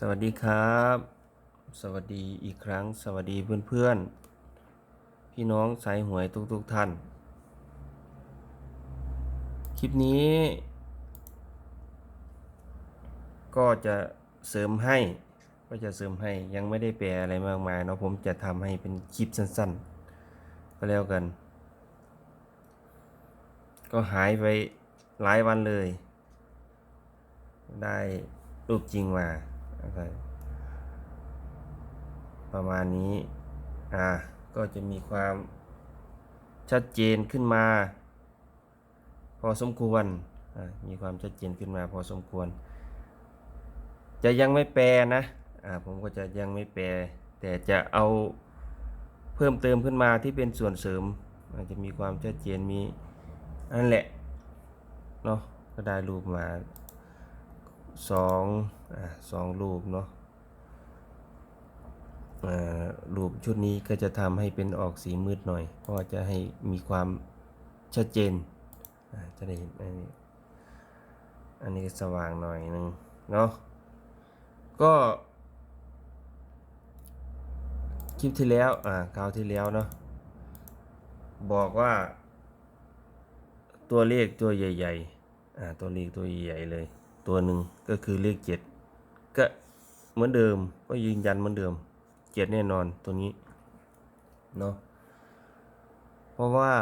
สวัสดีครับ สวัสดีอีกครั้ง สวัสดีเพื่อนๆ พี่น้องสายหวยทุกๆท่าน คลิปนี้ ก็จะเสริมให้ ก็จะเสริมให้ยังไม่ได้แปลอะไรมากมายเนาะผมจะทำให้เป็นคลิปสั้นๆ ก็แล้วกัน ก็หายไปหลายวันเลย ได้รูปจริงมา นะครับประมาณนี้ อ่า ก็จะมีความชัดเจนขึ้นมา พอสมควรอ่ามีความชัดเจนขึ้นมาพอสมควร จะยังไม่แปลนะ อ่า ผมก็จะยังไม่แปล แต่จะเอาเพิ่มเติมขึ้นมาที่เป็นส่วนเสริมอาจจะมีความชัดเจนมีนั่นแหละ เนาะก็ได้รูปมา สองอ่าสองรูปเนาะอ่ารูปชุดนี้ก็จะทำให้เป็นออกสีมืดหน่อยเพราะจะให้มีความชัดเจนอ่าจะได้เห็นอันนี้อันนี้สว่างหน่อยหนึงเนาะก็คลิปที่แล้วอ่าคราวที่แล้วเนาะบอกว่า ตัวเลขตัวใหญ่ๆอ่าตัวเลขตัวใหญ่เลย ตัวหนึ่งก็คือเลขเจ็ดก็เหมือนเดิมก็ยืนยันเหมือนเดิมเจ็ดแน่นอนตัวนี้เนาะเพราะว่า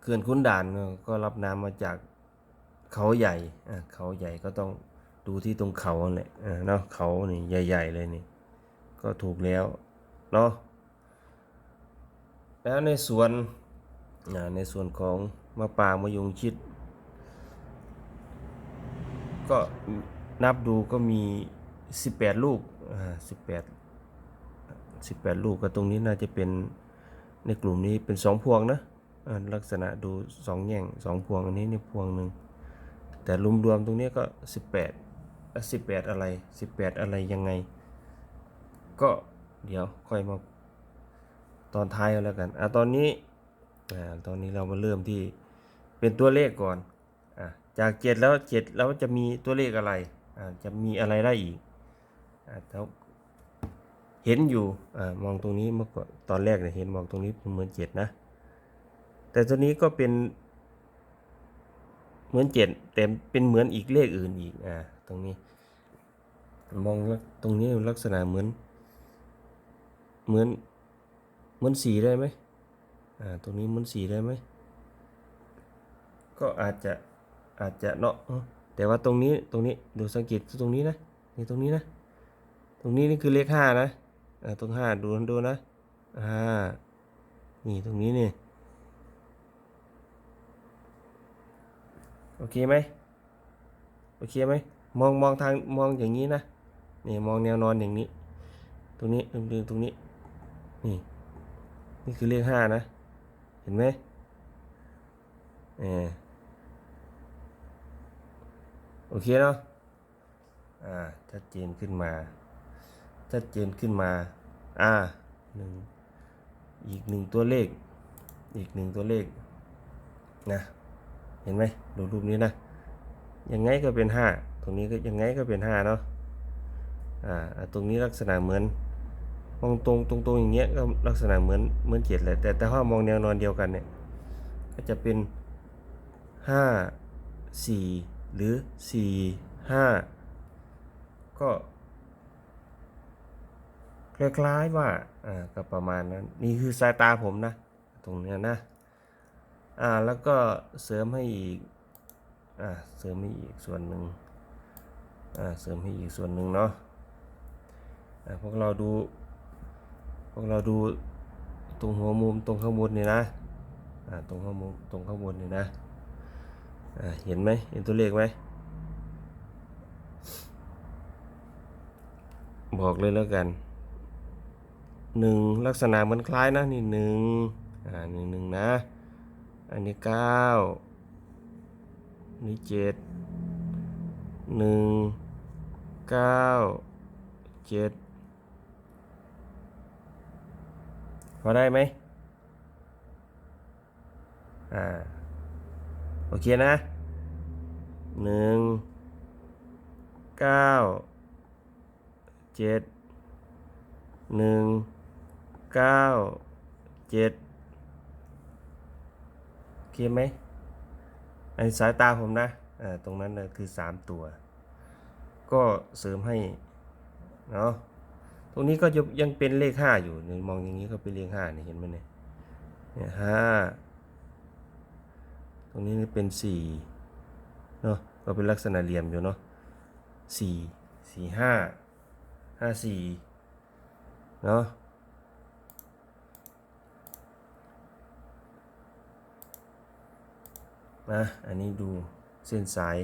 เขื่อนคุ้นด่านก็รับน้ำมาจากเขาใหญ่อ่าเขาใหญ่ก็ต้องดูที่ตรงเขาแหละอ่าเนาะเขานี่ใหญ่ ๆ เลยนี่ ก็ถูกแล้วเนาะแล้วในส่วนในส่วนของมะปรางมะยงชิด ก็นับดูก็มี 18 ลูกอ่า18 18ลูกก็ตรงนี้น่าจะเป็นในกลุ่มนี้เป็นสองพวงนะอ่าลักษณะดูสองแง่งสองพวงอันนี้นี่พวงหนึ่งแต่รวมๆตรงนี้ก็18อะ18อะไร18อะไรยังไง ก็เดี๋ยวค่อยมาตอนท้ายแล้วกันอะตอนนี้อ่าตอนนี้เรามาเริ่มที่เป็นตัวเลขก่อน จากเจ็ดแล้วเจ็ดแล้วจะมีตัวเลขอะไรจะมีอะไรได้อีกอ่าแล้วเห็นอยู่อมองตรงนี้เมื่อก่อนตอนแรกเนี่ยเห็นมองตรงนี้เป็นเหมือนเจ็ดนะ แต่ตัวนี้ก็เป็น เหมือนเจ็ดแต่เป็นเหมือนอีกเลขอื่นอีกอ่าตรงนี้ มองตรงนี้ลักษณะเหมือน เหมือนเหมือนสีได้ไหมอ่าตรงนี้เหมือนสีได้ไหมก็อาจจะ อาจจะเนาะแต่ว่าตรงนี้ตรงนี้ดูสังเกตตรงนี้นะนี่ตรงนี้นะ ตรงนี้นี่คือเลขห้านะตรงห้าดูดูนะอ่านี่ตรงนี้นี่โอเคไหมโอเคไหมมองมองทางมองอย่างนี้นะนี่มองแนวนอนอย่างนี้ ตรงนี้ตรงนี้ตรงนี้นี่นี่คือเลขห้านะ เห็นไหมเออ อเคเนาะอ่าชัดเจนขึ้นมาชัดเจนขึ้นมาอ่าหนึ่งอีกหนึ่งตัวเลข อีกหนึ่งตัวเลขนะเห็นไหมดูรูปนี้นะยังไงก็เป็นห้าตรงนี้ก็ยังไงก็เป็นห้าเนาะอ่าตรงนี้ลักษณะเหมือนมองตรงตรงตรงอย่างเงี้ยก็ลักษณะเหมือนเหมือนเจ็ดเลยแต่แต่ถ้ามองแนวนอนเดียวกันเนี่ยก็จะเป็นห้าสี่ หรือสี่ห้าก็คล้ายๆว่าอ่าก็ประมาณนั้น นี่คือสายตาผมนะ ตรงเนี้ยนะอ่าแล้วก็เสริมให้อีกอ่าเสริมให้อีกส่วนหนึ่งอ่าเสริมให้อีกส่วนหนึ่งเนาะอ่าพวกเราดูพวกเราดูตรงหัวมุมตรงข้างบนนี่นะอ่าตรงข้างมุมตรงข้างบนนี่นะ เห็นไหมเห็นตัวเลขไหม บอกเลยแล้วกันหนึ่งลักษณะมือนคล้ายนะนี่หนึ่งอ่าหนึ่งหนึ่งนะ อันนี้เก้านี่เจ็ดหนึ่งเก้าเจ็ดพอได้ไหม อ่า โอเคนะหนึ่งเก้าเจ็ดหนึ่งเก้าเจ็ดโอเคไหมในสายตาผมนะอ่าตรงนั้นนะคือสามตัว ก็เสริมให้เนาะตรงนี้ก็ยังเป็นเลขห้าอยู่เนี่ยมองอย่างนี้ก็เป็นเลขห้าเนี่ยเห็นไหมเนี่ยห้า รงนี้เป็นสี่เนาะก็เป็นลักษณะเหลี่ยมอยู่เนาะสี่สี่ห้าห้าสี่เนาะนะอันนี้ดูเส้นสาย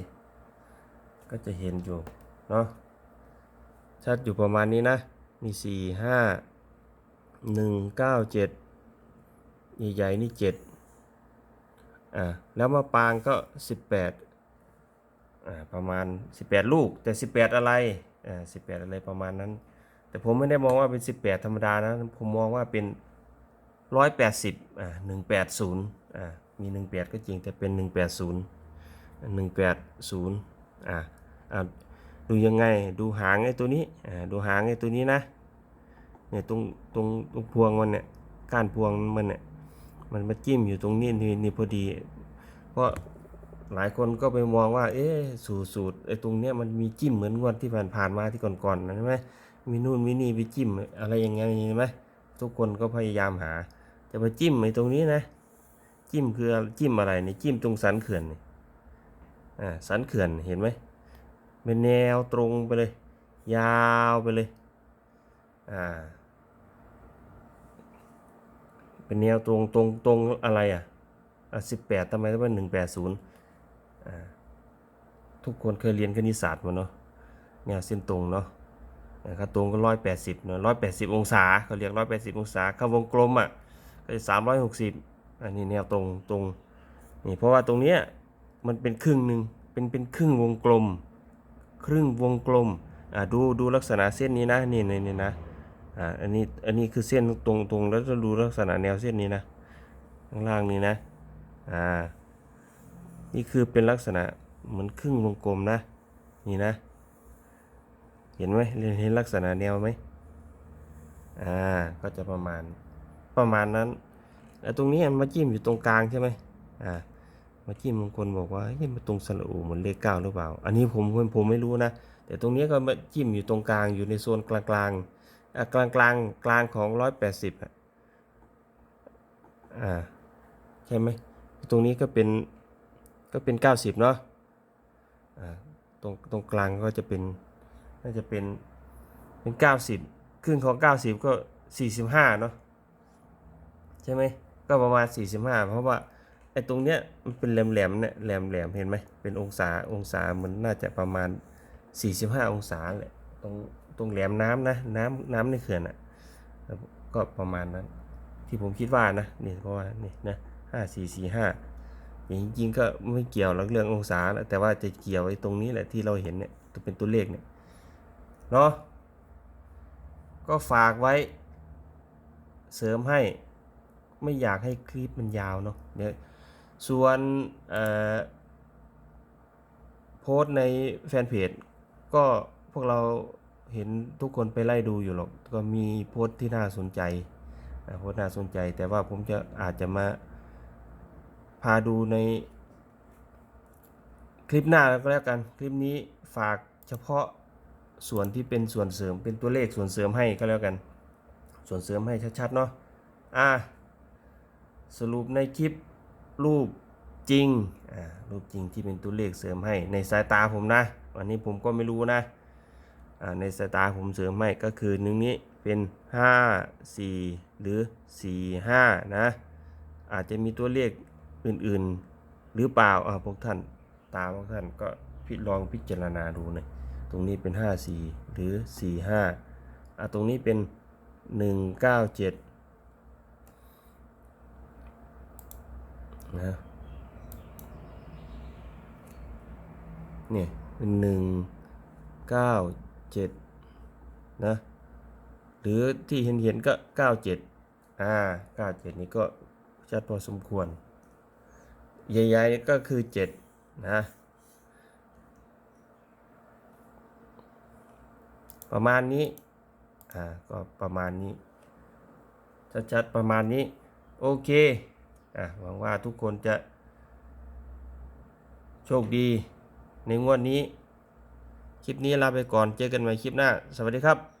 ก็จะเห็นอยู่เนาะชัดอยู่ประมาณนี้นะ มีสี่ห้าหนึ่งเก้าเจ็ดใหญ่ๆนี่เจ็ด อ่าแล้วมาปางก็สิบแปดอ่าประมาณสิบแปดลูก แต่สิบแปดอะไรอ่าสิบแปดอะไรประมาณนั้น แต่ผมไม่ได้มองว่าเป็นสิบแปดธรรมดานะ ผมมองว่าเป็นร้อยแปดสิบอ่าหนึ่งแปดศูนย์อ่ามีหนึ่งแปดก็จริงแต่เป็นหนึ่งแปดศูนย์หนึ่งแปดศูนย์อ่าอ่าดูยังไงดูหางไอ้ตัวนี้อ่าดูหางไอ้ตัวนี้นะเนี่ยตรงตรงตรงพวงมันเนี่ยก้านพวงมันเนี่ย มันมาจิ้มอยู่ตรงนี้นี่นี่พอดี เพราะหลายคนก็ไปมองว่า เอ๊ะสูตรสูตรไอ้ตรงเนี้ยมันมีจิ้มเหมือนงวดที่ผ่านผ่านๆมาที่ก่อนๆนะใช่ไหมมีนู่นมีนี่ไปจิ้มอะไรอย่างเงี้ยใช่ไหมทุกคนก็พยายามหา จะมาจิ้มไอ้ตรงนี้นะ จิ้มคือจิ้มอะไรเนี่ยจิ้มตรงสันเขื่อนนี่อ่าสันเขื่อนเห็นไหมเป็นแนวตรงไปเลย ยาวไปเลย อ่า เป็นแนวตรงตรงตรงอะไรอะอะสิบแปดทำไมต้องเป็นหนึ่งแปดศูนย์อ่าทุกคนเคยเรียนคณิตศาสตร์มาเนาะแนวเส้นตรงเนาะนะครับตรงก็ร้อยแปดสิบเนาะร้อยแปดสิบองศาเขาเรียกร้อยแปดสิบองศาเข้าวงกลมอะก็จะสามร้อยหกสิบอันนี้แนวตรงตรงนี่เพราะว่าตรงเนี้ยมันเป็นครึ่งหนึ่งเป็นเป็นครึ่งวงกลม ครึ่งวงกลมอ่าดูดูลักษณะเส้นนี้นะนี่นี่นี่นะ อ่าอันนี้อันนี้คือเส้นตรงตรงแล้วจะดูลักษณะแนวเส้นนี้นะข้างล่างนี้นะอ่านี่คือเป็นลักษณะเหมือนครึ่งวงกลมนะ นี่นะ เห็นไหมเห็นลักษณะแนวไหมอ่าก็จะประมาณประมาณนั้นแล้วตรงนี้มันมาจิ้มอยู่ตรงกลางใช่ไหมอ่ามาจิ้มบางคนบอกว่าเฮ้ยมันตรงสระอูเหมือนเลขเก้าหรือเปล่า อันนี้ผมผมไม่รู้นะ แต่ตรงนี้ก็มาจิ้มอยู่ตรงกลางอยู่ในโซนกลางกลางๆ กลางกลางกลางของร้อยแปดสิบอะอ่าใช่ไหมตรงนี้ก็เป็นก็เป็นเก้าสิบเนาะอ่าตรงตรงกลางก็จะเป็นน่าจะเป็นเป็นเก้าสิบครึ่งของเก้าสิบก็สี่สิบห้าเนาะใช่ไหมก็ประมาณ 45 เพราะว่าไอ้ตรงเนี้ยมันเป็นแหลมๆเนี่ยแหลมๆเห็นไหมเป็นองศาองศามันน่าจะประมาณ 45 องศาแหละตรง ตรงแหลมน้ำนะ น้ำน้ำในเขื่อนอะก็ประมาณนั้น ที่ผมคิดว่านะนี่เพราะว่านี่นะห้าสี่สี่ห้าอย่างจริงก็ไม่เกี่ยวหรอกเรื่ององศาแต่ว่าจะเกี่ยวไอ้ตรงนี้แหละที่เราเห็นเนี่ยตัวเป็นตัวเลขเนี่ยเนาะก็ฝากไว้ เสริมให้ไม่อยากให้คลิปมันยาวเนาะเดี๋ยวส่วนโพสต์ในแฟนเพจก็พวกเรา เห็นทุกคนไปไล่ดูอยู่หรอก ก็มีโพสต์ที่น่าสนใจโพสต์น่าสนใจ แต่ว่าผมจะอาจจะมาพาดูในคลิปหน้าก็แล้วกัน คลิปนี้ฝากเฉพาะส่วนที่เป็นส่วนเสริมเป็นตัวเลขส่วนเสริมให้ก็แล้วกัน ส่วนเสริมให้ชัดๆเนาะ อ่า สรุปในคลิปรูปจริง อ่า รูปจริงที่เป็นตัวเลขเสริมให้ในสายตาผมนะ วันนี้ผมก็ไม่รู้นะ ในสตายตาผมเสริมให้ก็คือหนึ่งนี้เป็น 5 4 หรือ 4 5 นะ อาจจะมีตัวเลขอื่นๆ หรือเปล่าอ่าพวกท่านตาพวกท่านก็พิลองพิจารณาดูหน่อยตรงนี้เป็น 5 4 หรือ 4 5อ่าตรงนี้เป็น 1 9 7 นะเนี่ยเป็นหนึ่ง เจ็ดนะหรือที่เห็นเห็นๆก็เก้าเจ็ดอ่าเก้าเจ็ดนี่ก็ชัดพอสมควร ใหญ่ๆก็คือเจ็ดนะประมาณนี้อ่าก็ประมาณนี้ชัดๆประมาณนี้โอเคอะหวังว่าทุกคนจะโชคดีในงวดนี้ คลิปนี้ลาไปก่อนเจอกันใหม่คลิปหน้า สวัสดีครับ